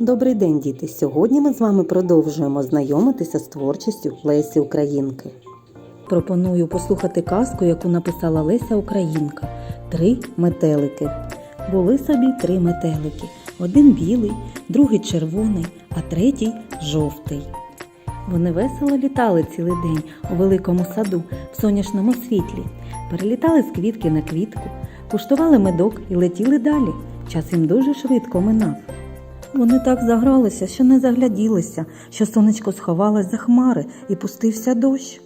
Добрий день, діти! Сьогодні ми з вами продовжуємо знайомитися з творчістю Лесі Українки. Пропоную послухати казку, яку написала Леся Українка. Три метелики. Були собі три метелики: один білий, другий червоний, а третій жовтий. Вони весело літали цілий день у великому саду в сонячному світлі, перелітали з квітки на квітку, куштували медок і летіли далі. Час їм дуже швидко минав. Вони так загралися, що не загляділися, що сонечко сховалось за хмари і пустився дощ.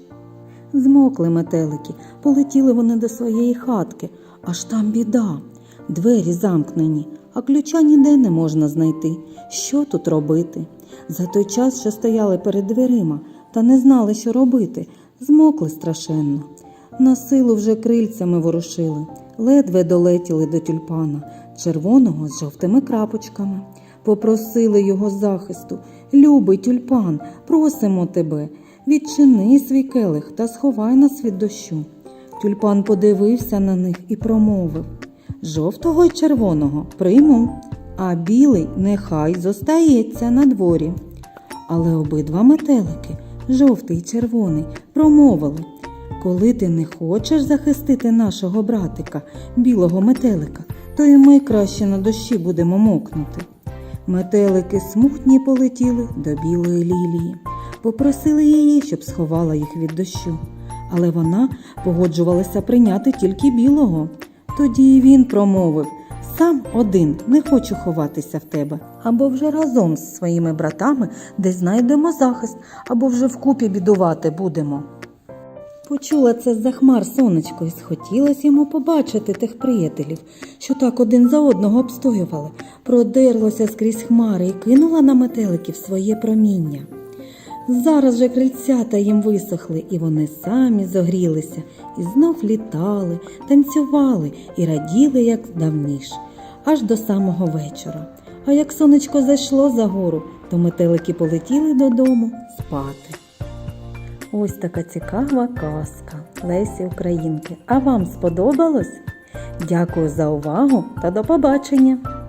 Змокли метелики, полетіли вони до своєї хатки, аж там біда. Двері замкнені, а ключа ніде не можна знайти. Що тут робити? За той час, що стояли перед дверима та не знали, що робити, змокли страшенно. На силу вже крильцями ворушили, ледве долетіли до тюльпана, червоного з жовтими крапочками. Попросили його захисту. Любий тюльпан, просимо тебе, відчини свій келих та сховай нас від дощу. Тюльпан подивився на них і промовив Жовтого й червоного прийму, а білий нехай зостається на дворі. Але обидва метелики, жовтий й червоний, промовили Коли ти не хочеш захистити нашого братика, білого метелика, то і ми краще на дощі будемо мокнути. Метелики смутні полетіли до білої лілії, попросили її, щоб сховала їх від дощу. Але вона погоджувалася прийняти тільки білого. Тоді він промовив сам один не хочу ховатися в тебе. Або вже разом з своїми братами десь знайдемо захист, або вже вкупі бідувати будемо. Почула це з-за хмар сонечко і схотілось йому побачити тих приятелів, що так один за одного обстоювали, продерлося скрізь хмари і кинула на метеликів своє проміння. Зараз же крильцята їм висохли, і вони самі зогрілися, і знов літали, танцювали і раділи, як давніш, аж до самого вечора. А як сонечко зайшло за гору, то метелики полетіли додому спати. Ось така цікава казка Лесі Українки. А вам сподобалось? Дякую за увагу та до побачення!